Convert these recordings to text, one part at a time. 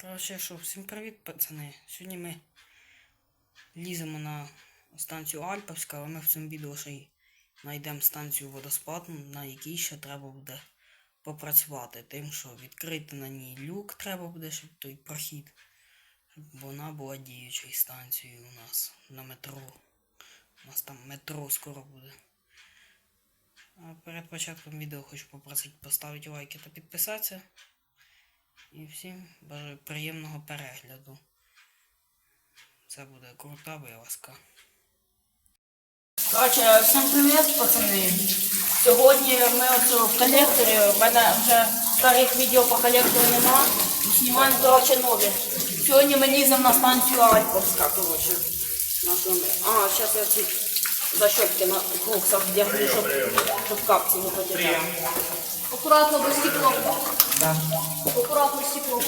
Коротше, що, всім привіт, пацани. Сьогодні ми ліземо на станцію Альпівська, але ми в цьому відео ще й знайдемо станцію водоспаду, на якій ще треба буде попрацювати. Тим, що відкрити на ній люк треба буде, щоб той прохід, щоб вона була діючою станцією у нас на метро. У нас там метро скоро буде. А перед початком відео хочу попросити поставити лайки та підписатися. І всім бажаю приємного перегляду. Це буде крута вилазка. Коротше, всім привіт, пацани. Сьогодні ми оце в колекторі, в мене вже старих відео по колектору нема. Знімаємо, коротше, нові. Сьогодні ми ліземо на станцію Альповська, коротше. А, зараз я ці защётки на круксах держу, щоб, щоб капці не потеряли. Аккуратно без стекло. Аккуратно стекло.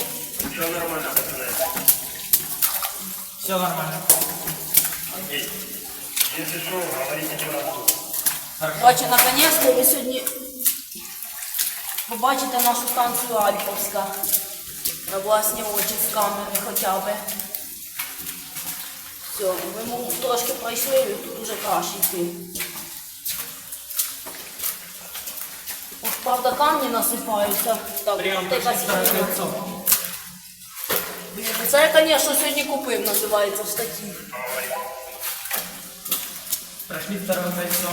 Все нормально. Короче, наконец-то ви сьогодні побачите нашу станцію Альповська. На власні очі з камери хоча б. Все, ми трошки пройшли, і тут уже краще йти. Правда, камні насипаються. Так, схема. Блін, Це я, звісно, сьогодні купив, називається в статті. Прошли второе кольцо.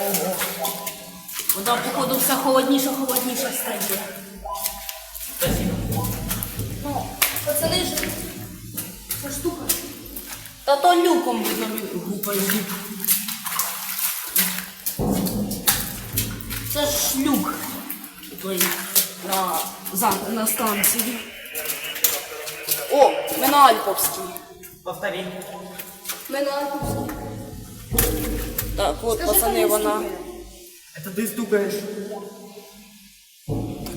Ого. Вода, походу, все холодніше, холодніше стає. Спасибо. Ну, пацани ж. Це штука. Та то люком видно гупає. Це ж люк. Той на, за, на станції. О, ми на Альповській. Повтори. Ми на Альпусі. Так, от, Скажи, пацани, вона. Это ты стукаешь.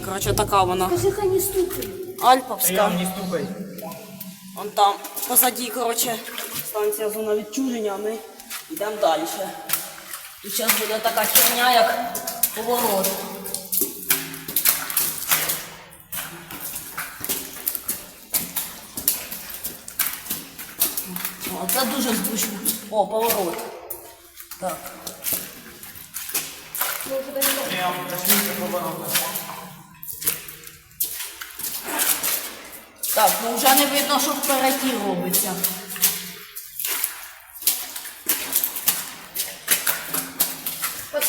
Коротше, така вона. Скажи, хай не стукає. Альповська. Не стукай. Вон там позаді, коротше, станція зона відчуження, а ми йдемо далі. Тут зараз буде така херня, як поворот. О, це дуже зручно. О, поворот. Так. Ми вже даємо. Прям прошли по повороту. Так, ну вже не видно, що впереді робиться.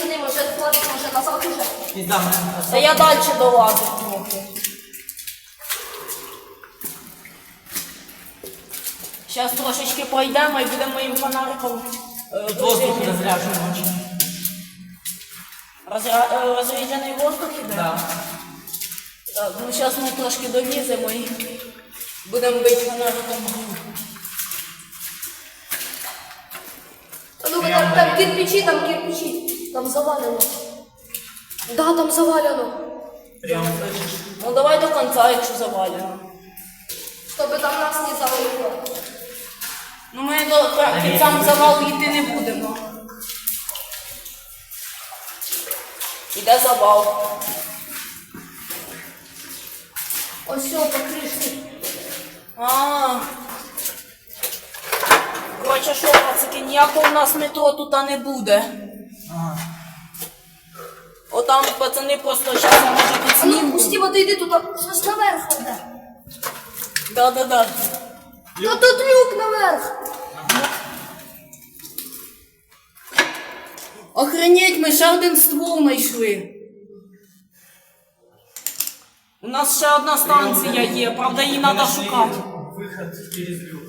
Пацани, може хватить, може назад уже. Та я далі долазив трохи. Зараз трошечки пройдемо і будемо моїм фонариком е, воздух розряджений- разряжен розря- е, розряджений воздух іде. Да. Так, ну зараз ми трошки доліземо і будемо бити фонариком. Ну там, там кирпичі, там кирпичі. Там завалено. Да, там завалено. Прям слышишь? Ну давай до кінця, якщо завалено. Щоб там нас не завалило. Ну ми до під сам завал йти не будемо. Іде завал. Ось все, по кришці. А. Короче, що, пацики, ніякого у нас метро тут не буде. Ага. Отам пацани просто зараз може А ну, підснімуть. пусти, вот йди туди. Щось наверх йде. Да-да-да. Та тут люк наверх. Охренеть, ми ще один ствол знайшли. У нас ще одна станція є, правда її треба шукати. Выход через люк.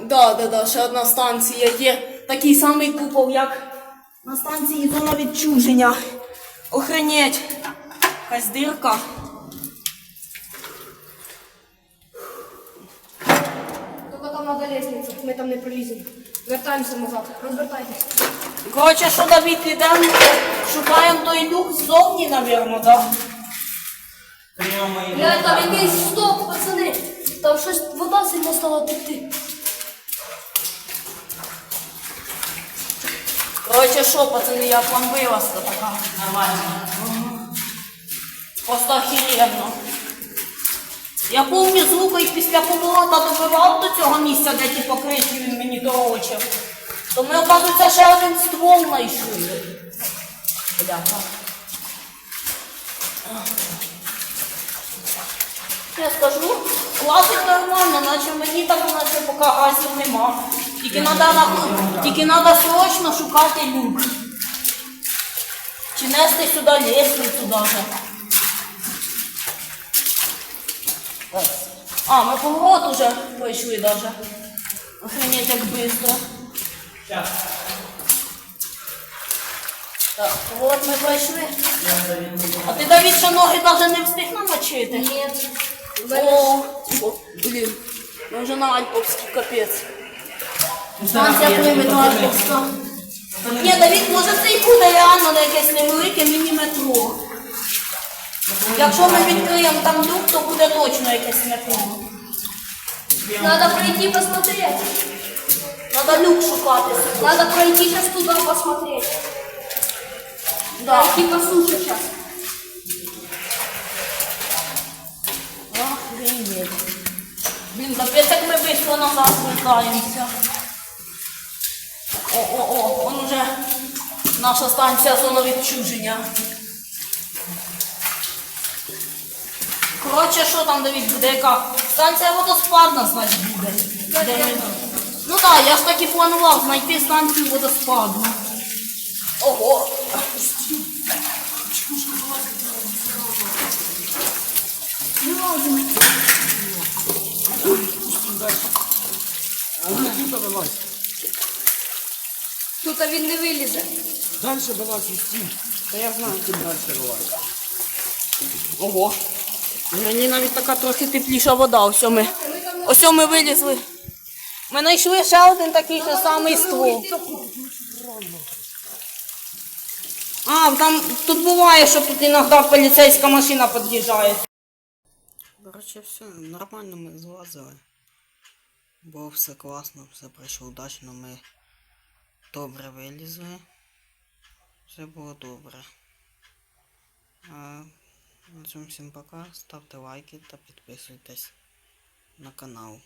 Да, да, да, ще одна станція є. Такий самий купол, як на станції зона відчуження. Охренеть. Якась дирка. Тільки там треба лестниця, ми там не проліземо. Вертаємося назад. Розвертайтесь. Коротше, що Давід ідемо, шукаємо той люк ззовні, напевно, да? Прямо и Бля, там якийсь стоп, пацани. Там щось вода сильно стала текти. Коротше, що, пацани, вам вилазка така? нормально. Просто охеренно. Я повні звуки і після поворота добивав до цього місця, де ті покриті він мені дорочив. То ми, оказується, ще один ствол знайшли. Бляха. Я скажу, класить нормально, наче мені так, наче поки газів нема. Тільки треба тільки надо срочно шукати люк. Чи нести сюди лестницю даже. А, ми поворот уже вийшли даже. Охренеть, як быстро. Так, поворот ми пройшли. А ти, Давід, ще ноги навіть не встиг намочити? Нет. О, о, блін. Ми вже на Альповський капець. Ні, Давід, може це і буде реально на якесь невелике міні-метро. Якщо ми відкриємо там люк, то буде точно якесь метро. Надо пройти посмотреть. Треба люк шукати. Надо пройти сейчас туда посмотреть. Да. Пройти по сейчас. Охренеть. Блін, капець, як ми швидко назад вертаємося. О-о-о, он уже наша станція зона відчуження. Коротше, що там, Давід, буде яка? Станція водоспадна, значить, буде. Де Ну так, я ж так і планував знайти станцію водоспадну. Ого. Тут він не вилізе. Дальше была система. Та я знаю. Чуть дальше была. Ого. Мені навіть така трохи тепліша вода. Ось ми, ось ми вилізли. Ми знайшли ще один такий же самий ствол. А, там тут буває, що тут іноді поліцейська машина під'їжджає. Коротше, все, нормально ми злазили. Було все класно, все пройшло удачно, ми добре вилізли. Все було добре. А, на цьому всім пока. Ставте лайки та підписуйтесь на канал.